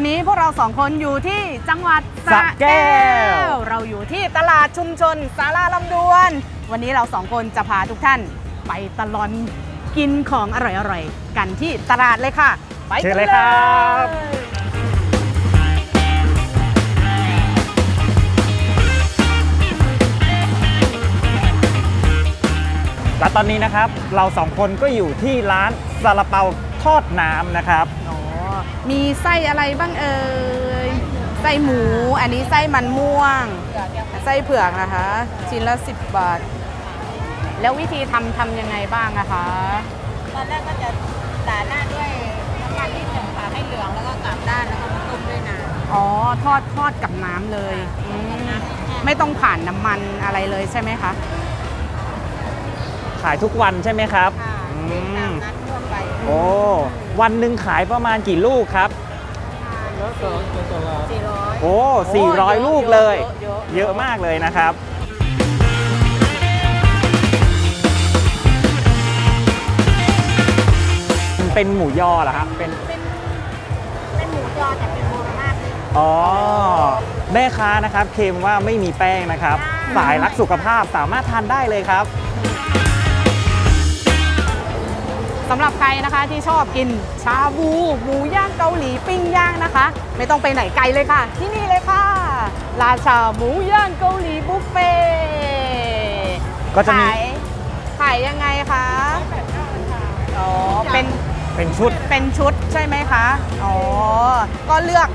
อนนี้พวกเราสองคนอยู่ที่จังหวัดสระสระแก้ว เราอยู่ที่ตลาดชุมชนสาราลำดวน วันนี้เราสองคนจะพาทุกท่านไปตลอนกินของอร่อยๆ กันที่ตลาดเลยค่ะ ไปเชิกัญนเลยเลครับยและตอนนี้นะครับเราสองคนก็อยู่ที่ร้านซาลาเปาทอดน้ำนะครับอ๋อ มีไส้อะไรบ้างเอ่ยไส้หมู อันนี้ไส้มันม่วง ไส้เผือกนะคะ ชิ้นละ 10 บาท แล้ววิธีทำทำยังไงบ้างอะคะ ตอนแรกก็จะด่าหน้าด้วยน้ำมันนิดหนึ่งค่ะให้เหลืองแล้วก็กลับด้านแล้วก็มาต้มด้วยน้ำอ๋อ ทอดทอดกับน้ำเลยอืมไม่ต้องผ่านน้ำมันอะไรเลยใช่ไหมคะ ขายทุกวันใช่ไหมครับ ค่ะอืเป็นตามมนัดทั่วไป โอ้ วันหนึ่งขายประมาณกี่ลูกครับสี่ร้อยโอ้โอ้400เยอะลูกเลยเยอะเยอะเยอะมากเลยนะครับมันเป็นหมูยอเหรอครับเป็นเป็นเป็นหมูยอแต่เป็นโบราณเลยอ๋อแม่ค้านะครับ เคลมว่าไม่มีแป้งนะครับใช่สายรักสุขภาพสามารถทานได้เลยครับ สำหรับใครนะคะที่ชอบกินชาบูหมูย่างเกาหลีปิ้งย่างนะคะ ไม่ต้องไปไหนไกลเลยค่ะ ที่นี่เลยค่ะ ราชาหมูย่างเกาหลีบุฟเฟ่ต์ก็จะมี ขายขายยังไงคะอ๋อเป็นเป็นชุด เป็นชุดใช่ไหมคะอ๋อก็เลือก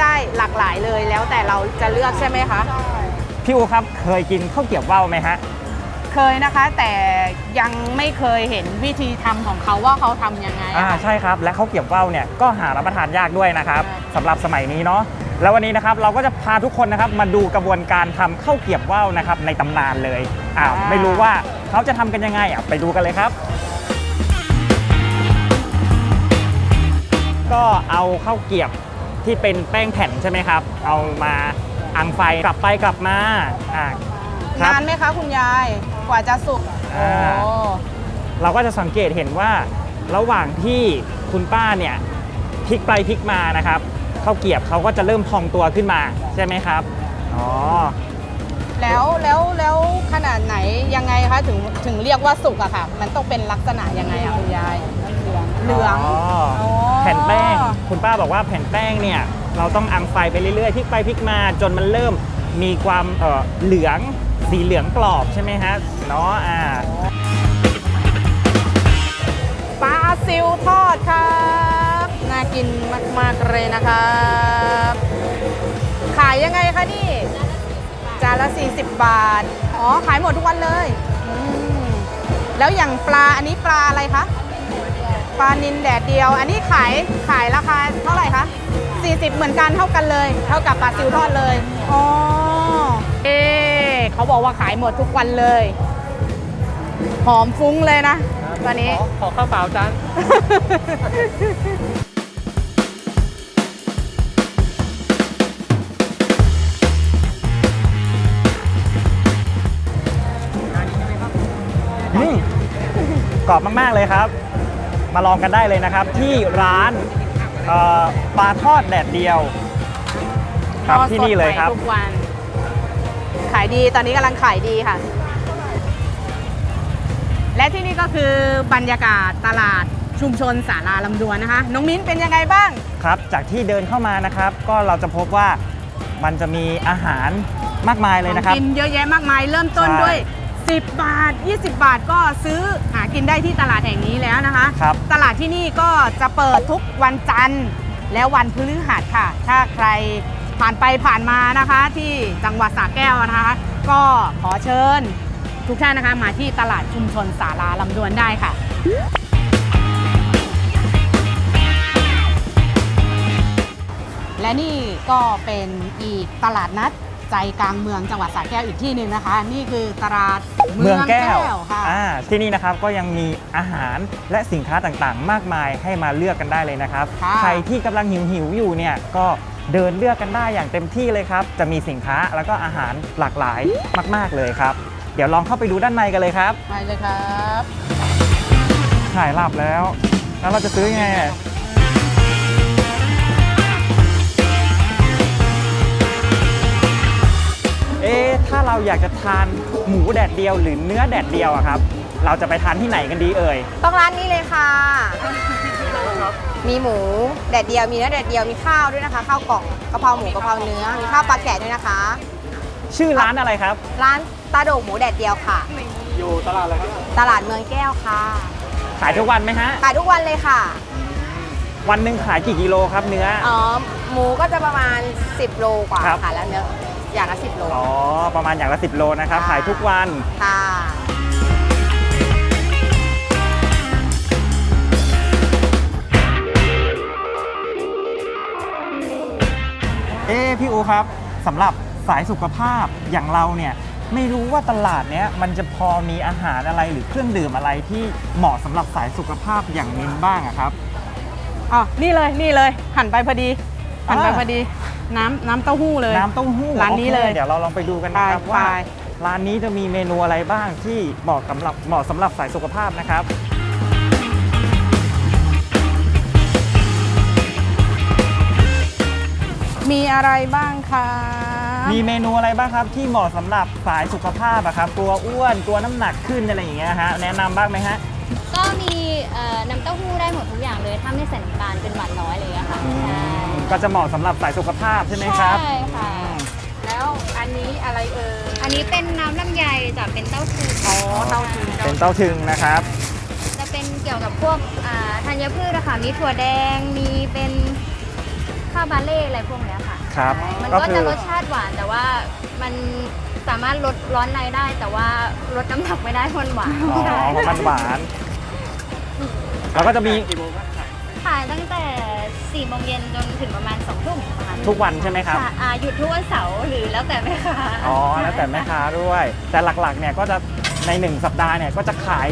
ได้หลากหลายเลยแล้วแต่เราจะเลือกใช่ไหมคะพี่อูครับเคยกินข้าวเกรี๊ยวว่าวไหมฮะ เคยนะคะ แต่ยังไม่เคยเห็นวิธีทำของเขาว่าเขาทำยังไงอ่าอะค่ะใช่ครับ และข้าวเกรี๊ยวว่าวเนี่ยก็หารับประทานยากด้วยนะครับใช่สำหรับสมัยนี้เนาะแล้ววันนี้นะครับเราก็จะพาทุกคนนะครับมาดูกระบวนการทำข้าวเกรี๊ยวว่าวนะครับในตำนานเลยอ่าไม่รู้ว่าเขาจะทำกันยังไงอะไปดูกันเลยครับ ก็เอาข้าวเกรี๊ยวที่เป็นแป้งแผ่นใช่ไหมครับ เอามาอังไฟกลับไปกลับมาอ่า ครับ นานไหมคะคุณยาย กว่าจะสุกอ่าโอ้เราก็จะสังเกตเห็นว่าระหว่างที่คุณป้าเนี่ยพลิกไปพลิกมานะครับข้าวเกรียบเขาก็จะเริ่มพองตัวขึ้นมาใช่ไหมครับอ๋อแล้วแล้วแล้วขนาดไหนยังไงคะถึงถึงเรียกว่าสุกอะค่ะ มันต้องเป็นลักษณะยังไงอะคุณยายเหลืองเหลืองอ๋ออ๋อ แผ่นแป้งคุณป้าบอกว่าแผ่นแป้งเนี่ยเราต้องอังไฟไปเรื่อยๆพลิกไปพลิกมาจนมันเริ่มมีความเอ่อเหลือง สีเหลืองกรอบใช่ไหมฮะเนาะอ่าปลาซิวทอดครับน่ากินมาก ๆ เลยนะครับขายยังไงคะนี่จานละ 40 บาท อ๋อ ขายหมดทุกวันเลยอืมแล้วอย่างปลาอันนี้ปลาอะไรคะปลานินแดดเดียว อันนี้ขายขายราคาเท่าไหร่คะ40 เหมือนกันเท่ากันเลย เท่ากับปลาซิวทอดเลยอ๋อ เขาบอกว่าขายหมดทุกวันเลย หอมฟุ้งเลยนะ ตอนนี้ ขอข้าวเปล่าจานอืมกรอบมาก ๆ เลยครับ มาลองกันได้เลยนะครับ ที่ร้านเอ่อปลาทอดแดดเดียว ครับทอดที่นี่เลยครับสดใหม่ทุกวันขายดีตอนนี้กำลังขายดีค่ะ และที่นี่ก็คือบรรยากาศตลาดชุมชนสาราลำดวนนะคะ น้องมิ้นเป็นยังไงบ้าง ครับ จากที่เดินเข้ามานะครับ ก็เราจะพบว่ามันจะมีอาหารมากมายเลยนะครับ ของกินเยอะแยะมากมายเริ่มต้นใช่ ด้วย 10 บาท 20 บาทก็ซื้อหากินได้ที่ตลาดแห่งนี้แล้วนะคะ ครับ ตลาดที่นี่ก็จะเปิดทุกวันจันทร์และวันพฤหัสค่ะ ถ้าใคร ผ่านไปผ่านมานะคะที่จังหวัดสระแก้วนะคะ ก็ขอเชิญทุกท่านนะคะมาที่ตลาดชุมชนสาราลำดวนได้ค่ะและนี่ก็เป็นอีกตลาดนัดใจกลางเมืองจังหวัดสระแก้วอีกที่หนึ่งนะคะ นี่คือตลาดเมืองแก้วค่ะอ่าที่นี่นะครับก็ยังมีอาหารและสินค้าต่างๆ มากมายให้มาเลือกกันได้เลยนะครับค่ะใครที่กำลังหิวหิวๆอยู่เนี่ยก็ เดินเลือกกันได้อย่างเต็มที่เลยครับ จะมีสินค้าแล้วก็อาหารหลากหลายมาก ๆ เลยครับ เดี๋ยวลองเข้าไปดูด้านในกันเลยครับไปเลยครับถ่ายหลับแล้ว แล้วเราจะซื้อยังไงเอ๊ะถ้าเราอยากจะทานหมูแดดเดียวหรือเนื้อแดดเดียวอะครับ เราจะไปทานที่ไหนกันดีเอ่ย ต้องร้านนี้เลยค่ะ มีหมูแดดเดียว มีเนื้อแดดเดียว มีข้าวด้วยนะคะ ข้าวกล่องกะเพราหมูกะเพราเนื้อ มีข้าวปลาแกะด้วยนะคะ ชื่อร้านอะไรครับ ร้านตาโด่งหมูแดดเดียวค่ะ อยู่ตลาดอะไรครับตลาดเมืองแก้วค่ะ ขายทุกวันไหมฮะ ขายทุกวันเลยค่ะ วันหนึ่งขายกี่กิโลครับเนื้อ อ๋อ หมูก็จะประมาณ 10 โลกว่าครับ ค่ะแล้วเนื้ออย่างละ 10 โล อ๋อ ประมาณอย่างละ 10 โลนะครับ ขายทุกวัน ค่ะ พี่อูครับสำหรับสายสุขภาพอย่างเราเนี่ยไม่รู้ว่าตลาดเนี้ยมันจะพอมีอาหารอะไรหรือเครื่องดื่มอะไรที่เหมาะสำหรับสายสุขภาพอย่างมินบ้างอะครับ อ๋อ นี่เลย นี่เลย หันไปพอดี หันไปอ่า พอดี น้ำน้ำเต้าหู้เลย น้ำเต้าหู้ร้านนี้เลยโอคเดี๋ยวเราลองไปดูกันนะครับไปว่าไป ร้านนี้จะมีเมนูอะไรบ้างที่เหมาะสำหรับเหมาะสำหรับสายสุขภาพนะครับ มีอะไรบ้างคะ มีเมนูอะไรบ้างครับที่เหมาะสำหรับสายสุขภาพอะครับตัวอ้วนตัวน้ำหนักขึ้นอะไรอย่างเงี้ยฮะแนะนำบ้างไหมฮะ ก็มีเอ่อน้ำเต้าหู้ได้หมดทุกอย่างเลย ถ้าไม่ใส่น้ำตาลเป็นหวานน้อยเลยอะค่ะอืใช่มก็จะเหมาะสำหรับสายสุขภาพใช่ไหมครับ ใช่ค่ะ แล้วอันนี้อะไรเอ่ย อันนี้เป็นน้ำลำไยจะเป็นเต้าถึงอ๋อเต้าถึงเป็นเต้าถึงนะครับ จะเป็นเกี่ยวกับพวกอ่าธัญพืชอะค่ะมีถั่วแดงมีเป็น ข้าวบาเล่อะไรพวกเนี้ยค่ะ ครับมันก็ก็คืจะอรสชาติหวานแต่ว่ามันสามารถลดร้อนในได้ แต่ว่าลดน้ำหนักไม่ได้เพราะมันหวานอ๋อใช่เพราะมันหวานแล้วก็จะมีขายตั้งแต่4โมงเย็นจนถึงประมาณ2ทุ่มประมาณทุกวันใช่ไหมครับ ค่ะอ่าหยุดทุกวันเสาร์หรือแล้วแต่แม่ค้าอ๋อแล้วแต่แม่ค้าด้วย แต่หลักๆเนี่ยก็จะใน1สัปดาห์เนี่ยก็จะขาย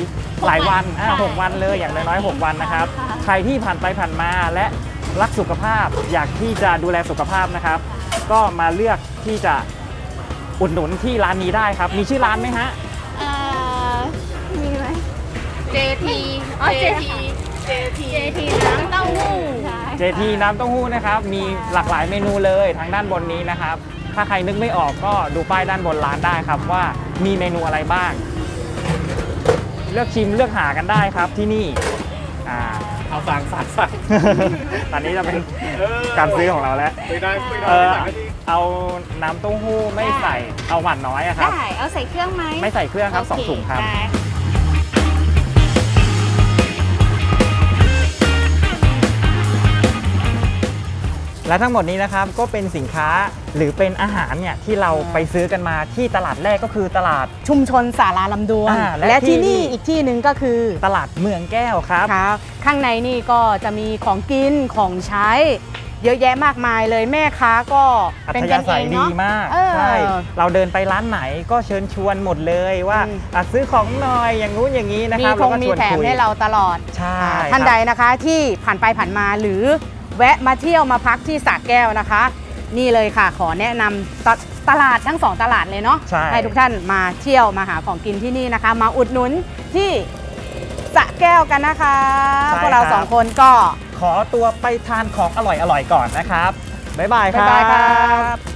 หลายวันอ่าหกวันเลยอย่างน้อยๆ6วันนะครับ ใครที่ผ่านไปผ่านมาและ รักสุขภาพ อยากที่จะดูแลสุขภาพนะครับ ก็มาเลือกที่จะอุดหนุนที่ร้านนี้ได้ครับ มีชื่อร้านไหมฮะ เอ่อมีไหม JT อ๋อ JT JT น้ำเต้าหู้ใช่เจทีน้ำเต้าหู้นะครับ มีหลากหลายเมนูเลยทางด้านบนนี้นะครับ ถ้าใครนึกไม่ออกก็ดูป้ายด้านบนร้านได้ครับว่ามีเมนูอะไรบ้าง เลือกชิมเลือกหากันได้ครับที่นี่อ่า เอาสั่งสั่งสั่งตอนนี้จะเป็นการซื้อของเราแล้ว ไม่ได้ไม่ได้เออสั่งก็ดีเอาน้ำเต้าหู้ไม่ใส่เอาหวานน้อยอะครับ ได้ เอาใส่เครื่องไหมไม่ใส่เครื่องครับสองโเถุงครับ ได้ และทั้งหมดนี้นะครับก็เป็นสินค้าหรือเป็นอาหารเนี่ยที่เราไปซื้อกันมาที่ตลาดแรกก็คือตลาด ชุมชนสาราลำดวน อ่าและและที่ที่นี่ นี่อีกที่หนึ่งก็คือตลาดเมืองแก้วครับ ครับข้างในนี่ก็จะมีของกินของใช้ เยอะแยะมากมายเลยแม่ค้าก็อัเป็นธกัยานเอศัยงดีเนาะ มากเออใช่เราเดินไปร้านไหนก็เชิญชวนหมดเลยว่าอืม อะซื้อของหน่อยอย่างนู้นอย่างนี้นะมีครับคแล้วงก็มีชวนแถมคุยให้เราตลอดใช่อ่าครับท่านใดนะคะที่ผ่านไปผ่านมาหรือ แวะมาเที่ยวมาพักที่สระแก้วนะคะ นี่เลยค่ะขอแนะนำตตลาดทั้งสองตลาดเลยเนาะใช่ทุกท่านมาเที่ยวมาหาของกินที่นี่นะคะ มาอุดหนุนที่สระแก้วกันนะคะพวกเราสองคนก็ขอตัวไปทานของอร่อยๆก่อนนะครับ บ๊ายบายคบ๊ายรับบายครับ